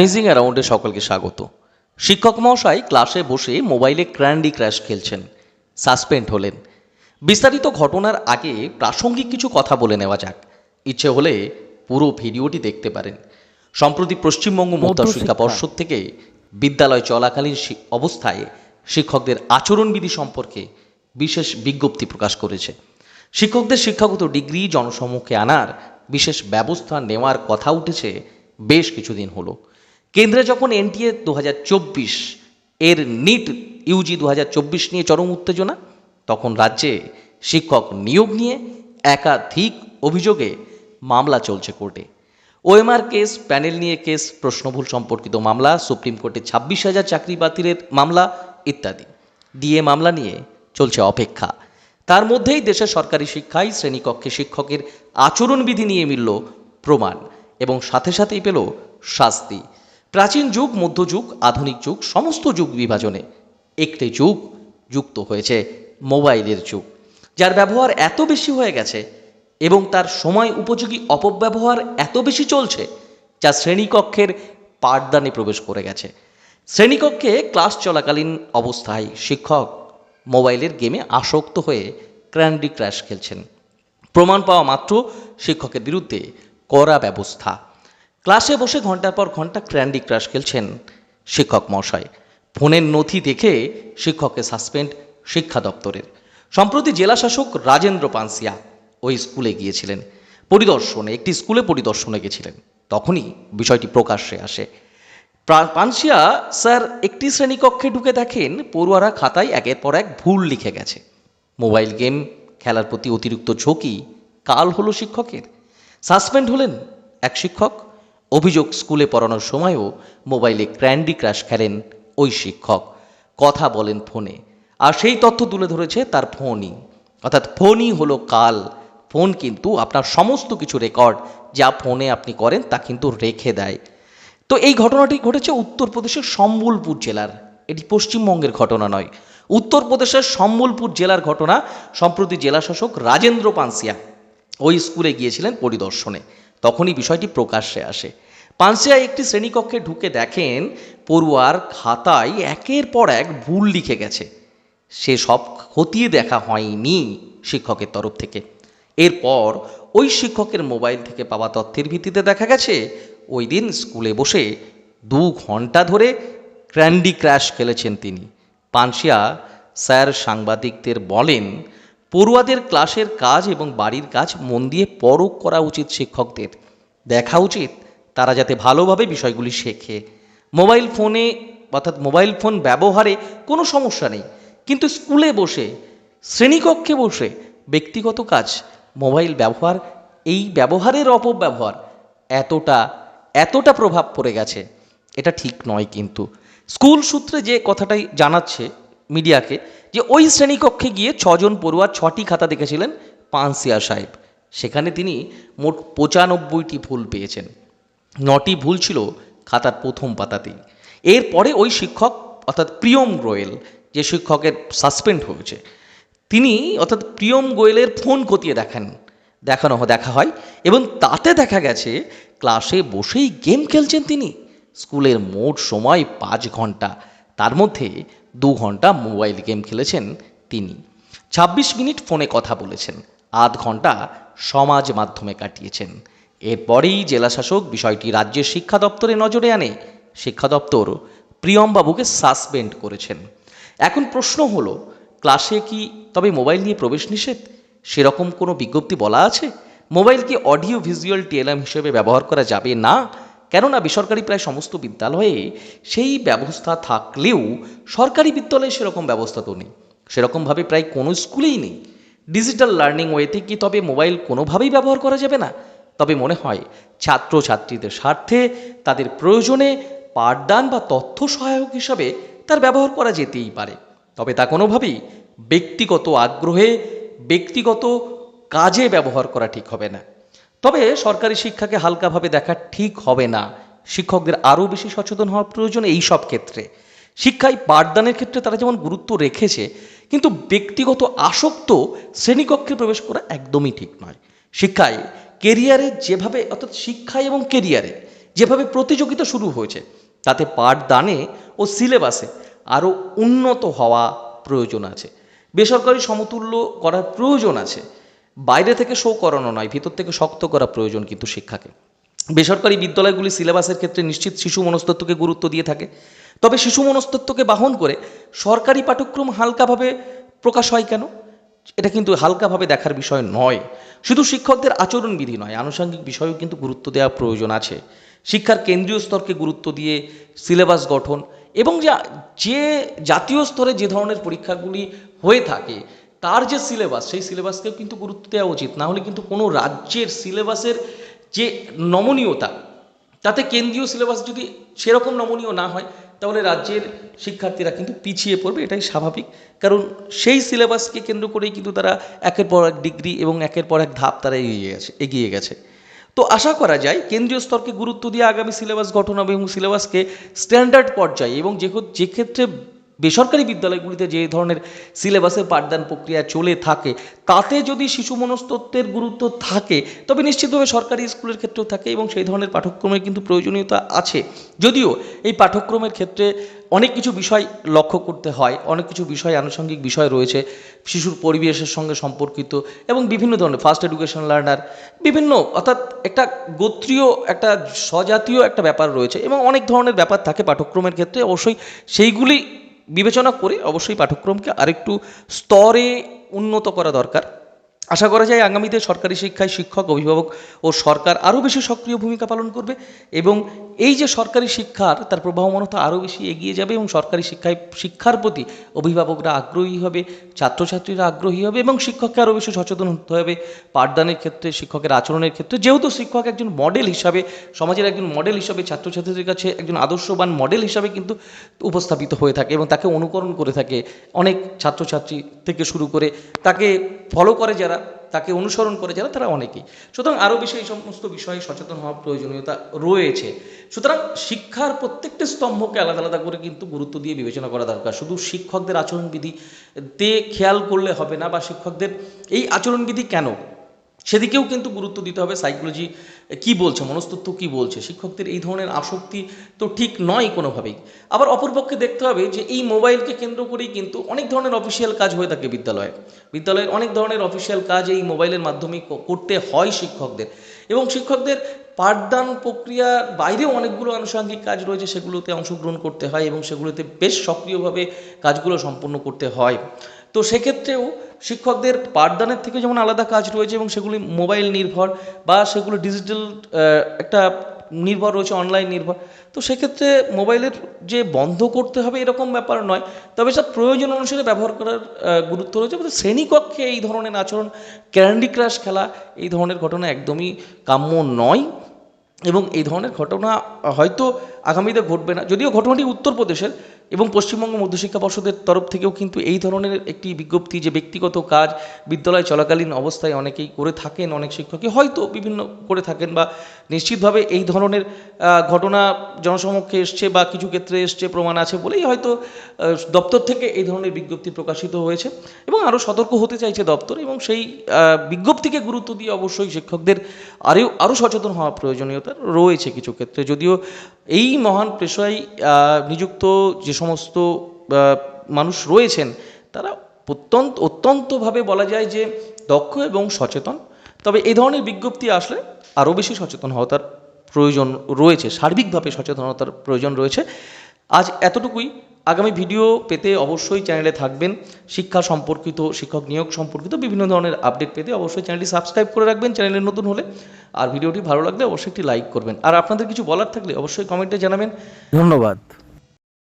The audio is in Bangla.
মেজিং অ্যারাউন্ডে সকলকে স্বাগত। শিক্ষক মহাশয় ক্লাসে বসে মোবাইলে ক্র্যান্ডি ক্র্যাশ খেলছেন। সাসপেন্ড হলেন। বিস্তারিত ঘটনার আগে প্রাসঙ্গিক কিছু কথা বলে নেওয়া যাক। ইচ্ছে হলে পুরো ভিডিওটি দেখতে পারেন। সম্প্রতি পশ্চিমবঙ্গ মধ্যশিক্ষা। পর্ষদ থেকে বিদ্যালয় চলাকালীন অবস্থায় শিক্ষকদের আচরণবিধি সম্পর্কে বিশেষ বিজ্ঞপ্তি প্রকাশ করেছে। শিক্ষকদের শিক্ষাগত ডিগ্রি জনসম্মুখে আনার বিশেষ ব্যবস্থা নেওয়ার কথা উঠেছে বেশ কিছুদিন হলো। কেন্দ্রে যখন এনটিএ দু এর নিট ইউজি দু হাজার চব্বিশ নিয়ে চরম উত্তেজনা, তখন রাজ্যে শিক্ষক নিয়োগ নিয়ে একাধিক অভিযোগে মামলা চলছে কোর্টে। ওএমআর কেস, প্যানেল নিয়ে কেস, প্রশ্নভুল সম্পর্কিত মামলা, সুপ্রিম কোর্টে ছাব্বিশ হাজার চাকরি বাতিলের মামলা ইত্যাদি। ডিএ মামলা নিয়ে চলছে অপেক্ষা। তার মধ্যেই দেশের সরকারি শিক্ষায় শ্রেণীকক্ষে শিক্ষকের আচরণবিধি নিয়ে মিলল প্রমাণ এবং সাথে সাথেই পেল শাস্তি। প্রাচীন যুগ মধ্যযুগ আধুনিক যুগ, সমস্ত যুগ বিভাজনে। একটি যুগ যুক্ত হয়েছে মোবাইলের যুগ, যার ব্যবহার এত বেশি হয়ে গেছে এবং তার সময় উপযোগী অপব্যবহার এত বেশি চলছে যা শ্রেণীকক্ষের পাঠদানে প্রবেশ করে গেছে। শ্রেণীকক্ষে ক্লাস চলাকালীন অবস্থায় শিক্ষক মোবাইলের গেমে আসক্ত হয়ে ক্র্যান্ডি ক্র্যাশ খেলছেন। প্রমাণ পাওয়া মাত্র শিক্ষকের বিরুদ্ধে কড়া ব্যবস্থা। ক্লাসে বসে ঘণ্টার পর ঘণ্টা ক্র্যান্ডি ক্রাশ খেলছেন শিক্ষক মশাই ফোনের নথি দেখে শিক্ষককে সাসপেন্ড শিক্ষা দপ্তরের। সম্প্রতি জেলা শাসক রাজেন্দ্র পানসিয়া ওই স্কুলে গিয়েছিলেন। পরিদর্শনে, একটি স্কুলে পরিদর্শনে গেছিলেন। তখনই বিষয়টি প্রকাশ্যে আসে। পানসিয়া, স্যার, একটি শ্রেণীকক্ষে ঢুকে দেখেন, পড়ুয়ারা খাতায় একের পর এক ভুল লিখে গেছে। মোবাইল গেম খেলার প্রতি অতিরিক্ত ঝোঁকি কাল হলো শিক্ষকের। সাসপেন্ড হলেন এক শিক্ষক অভিযোগ স্কুলে পড়ানোর সময়ও মোবাইলে ক্র্যান্ডি ক্রাশ খেলেন ওই শিক্ষক। কথা বলেন ফোনে। আর সেই তথ্য তুলে ধরেছে তার ফোনই। অর্থাৎ ফোনই হলো কাল। ফোন কিন্তু আপনার সমস্ত কিছু রেকর্ড যা ফোনে আপনি করেন তা কিন্তু রেখে দেয়। তো এই ঘটনাটি ঘটেছে উত্তরপ্রদেশের সম্বলপুর জেলার। এটি পশ্চিমবঙ্গের ঘটনা নয়। উত্তরপ্রদেশের সম্বলপুর জেলার ঘটনা সম্প্রতি জেলাশাসক রাজেন্দ্র পানসিয়া ওই স্কুলে গিয়েছিলেন পরিদর্শনে। তখনই বিষয়টি প্রকাশ্যে আসে। পানসিয়া একটি শ্রেণীকক্ষে ঢুকে দেখেন, পড়ুয়ার খাতায় একের পর এক ভুল লিখে গেছে। সে সব খতিয়ে দেখা হয়নি শিক্ষকের তরফ থেকে। এরপর ওই শিক্ষকের মোবাইল থেকে পাওয়া তথ্যের ভিত্তিতে দেখা গেছে, ওই দিন স্কুলে বসে দু ঘণ্টা ধরে ক্র্যান্ডি ক্র্যাশ খেলেছেন তিনি। পানসিয়া স্যার সাংবাদিকদের বলেন পড়ুয়াদের ক্লাসের কাজ এবং বাড়ির কাজ মন দিয়ে পরখ করা উচিত শিক্ষকদের। দেখা উচিত তারা যাতে ভালোভাবে বিষয়গুলি শেখে। মোবাইল ফোনে অর্থাৎ মোবাইল ফোন ব্যবহারে কোনো সমস্যা নেই, কিন্তু স্কুলে বসে, শ্রেণীকক্ষে বসে ব্যক্তিগত কাজ, মোবাইল ব্যবহার, এই ব্যবহারের অপব্যবহার এতটা এতটা প্রভাব পড়ে গেছে। এটা ঠিক নয় কিন্তু। স্কুল সূত্রে যে কথাটাই জানাচ্ছে মিডিয়াকে যে ওই শ্রেণীকক্ষে গিয়ে ছজন পড়ুয়া ছটি খাতা দেখেছিলেন পানসিয়া সাহেব। সেখানে তিনি মোট পঁচানব্বইটি ভুল পেয়েছেন। নটি ভুল ছিল খাতার প্রথম পাতাতেই। এরপরে ওই শিক্ষক, অর্থাৎ প্রিয়ম গোয়েল, যে শিক্ষকের সাসপেন্ড হয়েছে, তিনি, অর্থাৎ প্রিয়ম গোয়েলের ফোন খতিয়ে দেখেন, দেখানো দেখা হয়, এবং তাতে দেখা গেছে, ক্লাসে বসেই গেম খেলছেন তিনি। স্কুলের মোট সময় পাঁচ ঘণ্টা। তার মধ্যে দু ঘণ্টা মোবাইল গেম খেলেছেন তিনি। ছাব্বিশ মিনিট ফোনে কথা বলেছেন, আধ ঘণ্টা সমাজ মাধ্যমে কাটিয়েছেন। এরপরেই জেলাশাসক বিষয়টি রাজ্যের শিক্ষা দপ্তরে নজরে আনে, শিক্ষা দপ্তর প্রিয়মবাবুকে সাসপেন্ড করেছেন। এখন প্রশ্ন হলো, ক্লাসে কি তবে মোবাইল নিয়ে প্রবেশ নিষেধ? সেরকম কোনো বিজ্ঞপ্তি বলা আছে? মোবাইল কি অডিও ভিজুয়াল টিএলএম হিসেবে ব্যবহার করা যাবে না? কেননা বেসরকারি প্রায় সমস্ত বিদ্যালয়ে সেই ব্যবস্থা থাকলেও সরকারি বিদ্যালয়ে সেরকম ব্যবস্থা তো নেই। সেরকমভাবে প্রায় কোনো স্কুলেই নেই। ডিজিটাল লার্নিং ওয়েতে কি তবে মোবাইল কোনোভাবেই ব্যবহার করা যাবে না? তবে মনে হয় ছাত্রছাত্রীদের স্বার্থে তাদের প্রয়োজনে পাঠদান বা তথ্য সহায়ক হিসাবে তার ব্যবহার করা যেতেই পারে। তবে তা কোনোভাবেই ব্যক্তিগত আগ্রহে ব্যক্তিগত কাজে ব্যবহার করা ঠিক হবে না। তবে সরকারি শিক্ষাকে হালকাভাবে দেখা ঠিক হবে না। শিক্ষকদের আরও বেশি সচেতন হওয়া প্রয়োজন এই সব ক্ষেত্রে। শিক্ষায় পাঠদানের ক্ষেত্রে তারা যেমন গুরুত্ব রেখেছে, কিন্তু ব্যক্তিগত আসক্ত শ্রেণীকক্ষে প্রবেশ করা একদমই ঠিক নয়। শিক্ষায় কেরিয়ারে যেভাবে, অর্থাৎ শিক্ষায় এবং কেরিয়ারে যেভাবে প্রতিযোগিতা শুরু হয়েছে, তাতে পাঠদানে ও সিলেবাসে আরও উন্নত হওয়া প্রয়োজন আছে। বেসরকারি সমতুল্য করার প্রয়োজন আছে। বাইরে থেকে শো করানো নয়, ভিতর থেকে শক্ত করা প্রয়োজন কিন্তু শিক্ষাকে। বেসরকারি বিদ্যালয়গুলি সিলেবাসের ক্ষেত্রে নিশ্চিত শিশু মনস্তত্ত্বকে গুরুত্ব দিয়ে থাকে। তবে শিশু মনস্তত্ত্বকে বাহন করে সরকারি পাঠ্যক্রম হালকাভাবে প্রকাশ হয় কেন? এটা কিন্তু হালকাভাবে দেখার বিষয় নয়। শুধু শিক্ষকদের আচরণবিধি নয়, আনুষঙ্গিক বিষয়েও কিন্তু গুরুত্ব দেওয়া প্রয়োজন আছে। শিক্ষার কেন্দ্রীয় স্তরকে গুরুত্ব দিয়ে সিলেবাস গঠন এবং যা, যে জাতীয় স্তরে যে ধরনের পরীক্ষাগুলি হয়ে থাকে তার যে সিলেবাস সেই সিলেবাসকেও কিন্তু গুরুত্ব দেওয়া উচিত। না হলে কিন্তু কোনো রাজ্যের সিলেবাসের যে নমনীয়তা, তাতে কেন্দ্রীয় সিলেবাস যদি সেরকম নমনীয় না হয়, তাহলে রাজ্যের শিক্ষার্থীরা কিন্তু পিছিয়ে পড়বে, এটাই স্বাভাবিক। কারণ সেই সিলেবাসকে কেন্দ্র করেই কিন্তু তারা একের পর এক ডিগ্রি এবং একের পর এক ধাপ তারা এগিয়ে গেছে এগিয়ে গেছে। তো আশা করা যায়, কেন্দ্রীয় স্তরকে গুরুত্ব দিয়ে আগামী সিলেবাস গঠন হবে এবং সিলেবাসকে স্ট্যান্ডার্ড পর্যায়ে এবং যে ক্ষেত্রে বেসরকারি বিদ্যালয়গুলিতে যে ধরনের সিলেবাসের পাঠদান প্রক্রিয়া চলে থাকে, তাতে যদি শিশু মনস্তত্ত্বের গুরুত্ব থাকে, তবে নিশ্চিতভাবে সরকারি স্কুলের ক্ষেত্রেও থাকে এবং সেই ধরনের পাঠ্যক্রমের কিন্তু প্রয়োজনীয়তা আছে। যদিও এই পাঠ্যক্রমের ক্ষেত্রে অনেক কিছু বিষয় লক্ষ্য করতে হয়, অনেক কিছু বিষয় আনুষঙ্গিক বিষয় রয়েছে, শিশুর পরিবেশের সঙ্গে সম্পর্কিত এবং বিভিন্ন ধরনের ফার্স্ট এডুকেশন লার্নার বিভিন্ন অর্থাৎ একটা গোত্রীয়, একটা স্বজাতীয় একটা ব্যাপার রয়েছে এবং অনেক ধরনের ব্যাপার থাকে পাঠ্যক্রমের ক্ষেত্রে। অবশ্যই সেইগুলি বিবেচনা করে অবশ্যই পাঠ্যক্রমকে আরেকটু স্তরে উন্নত করা দরকার। আশা করা যায় আগামীতে সরকারি শিক্ষায় শিক্ষক, অভিভাবক ও সরকার আরও বেশি সক্রিয় ভূমিকা পালন করবে এবং এই যে সরকারি শিক্ষার তার প্রবাহমানতা আরও বেশি এগিয়ে যাবে এবং সরকারি শিক্ষায় শিক্ষার প্রতি অভিভাবকরা আগ্রহী হবে, ছাত্রছাত্রীরা আগ্রহী হবে এবং শিক্ষককে আরও বেশি সচেতন হতে হবে। পাঠদানের ক্ষেত্রে, শিক্ষকের আচরণের ক্ষেত্রে, যেহেতু শিক্ষক একজন মডেল হিসাবে, সমাজের একজন মডেল হিসাবে, ছাত্রছাত্রীদের কাছে একজন আদর্শবান মডেল হিসাবে কিন্তু উপস্থাপিত হয়ে থাকে এবং তাকে অনুকরণ করে থাকে। অনেক ছাত্রছাত্রী থেকে শুরু করে তাকে ফলো করে যারা তাকে অনুসরণ করে যারা, তারা অনেকেই। সুতরাং আরও বেশি এই সমস্ত বিষয়ে সচেতন হওয়ার প্রয়োজনীয়তা রয়েছে। সুতরাং শিক্ষার প্রত্যেকটি স্তম্ভকে আলাদা আলাদা করে কিন্তু গুরুত্ব দিয়ে বিবেচনা করা দরকার। শুধু শিক্ষকদের আচরণবিধি তে খেয়াল করলে হবে না, বা শিক্ষকদের এই আচরণবিধি কেন? সেদিকেও কিন্তু গুরুত্ব দিতে হবে। সাইকোলজি কি বলছে মনস্তত্ত্ব কি বলছে? শিক্ষকদের এই ধরনের আসক্তি তো ঠিক নয় কোনোভাবেই। আবার অপরপক্ষে দেখতে হবে যে এই মোবাইলকে কেন্দ্র করেই কিন্তু অনেক ধরনের অফিসিয়াল কাজ হয়ে থাকে বিদ্যালয়ে। বিদ্যালয়ের অনেক ধরনের অফিসিয়াল কাজ এই মোবাইলের মাধ্যমে করতে হয় শিক্ষকদের। এবং শিক্ষকদের পাঠদান প্রক্রিয়ার বাইরেও অনেকগুলো আনুষঙ্গিক কাজ রয়েছে, সেগুলোতে অংশগ্রহণ করতে হয় এবং সেগুলোতে বেশ সক্রিয়ভাবে কাজগুলো সম্পন্ন করতে হয়। তো সেক্ষেত্রেও শিক্ষকদের পাঠদানের থেকে যেমন আলাদা কাজ রয়েছে এবং সেগুলি মোবাইল নির্ভর বা সেগুলো ডিজিটাল একটা নির্ভর রয়েছে, অনলাইন নির্ভর। তো সেক্ষেত্রে মোবাইলের যে বন্ধ করতে হবে এরকম ব্যাপার নয়, তবে সব প্রয়োজন অনুসারে ব্যবহার করার গুরুত্ব রয়েছে। শ্রেণীকক্ষে এই ধরনের আচরণ, ক্যান্ডি ক্রাশ খেলা, এই ধরনের ঘটনা একদমই কাম্য নয়। এবং এই ধরনের ঘটনা হয়তো আগামীতে ঘটবে না। যদিও ঘটনাটি উত্তরপ্রদেশের এবং পশ্চিমবঙ্গ মধ্যশিক্ষা পর্ষদের তরফ থেকেও কিন্তু এই ধরনের একটি বিজ্ঞপ্তি যে ব্যক্তিগত কাজ বিদ্যালয় চলাকালীন অবস্থায় অনেকেই করে থাকেন, অনেক শিক্ষকই হয়তো বিভিন্ন করে থাকেন বা নিশ্চিতভাবে এই ধরনের ঘটনা জনসমক্ষে এসছে বা কিছু ক্ষেত্রে এসছে, প্রমাণ আছে বলেই হয়তো দপ্তর থেকে এই ধরনের বিজ্ঞপ্তি প্রকাশিত হয়েছে এবং আরও সতর্ক হতে চাইছে দপ্তর এবং সেই বিজ্ঞপ্তিকে গুরুত্ব দিয়ে অবশ্যই শিক্ষকদের আরও আরও সচেতন হওয়া প্রয়োজনীয়তা রয়েছে কিছু ক্ষেত্রে। যদিও এই মহান পেশায় নিযুক্ত যে সমস্ত মানুষ রয়েছেন, তারা অত্যন্ত, অত্যন্তভাবে বলা যায় যে দক্ষ এবং সচেতন। তবে এই ধরনের বিজ্ঞপ্তি আসলে আরও বেশি সচেতন হওয়া তার প্রয়োজন রয়েছে, সার্বিকভাবে সচেতনতার প্রয়োজন রয়েছে। আজ এতটুকুই। আগামী ভিডিও পেতে অবশ্যই চ্যানেলে থাকবেন। শিক্ষা সম্পর্কিত, শিক্ষক নিয়োগ সম্পর্কিত বিভিন্ন ধরনের আপডেট পেতে অবশ্যই চ্যানেলটি সাবস্ক্রাইব করে রাখবেন চ্যানেলে নতুন হলে। আর ভিডিওটি ভালো লাগলে অবশ্যই একটি লাইক করবেন। আর আপনাদের কিছু বলার থাকলে অবশ্যই কমেন্টে জানাবেন। ধন্যবাদ।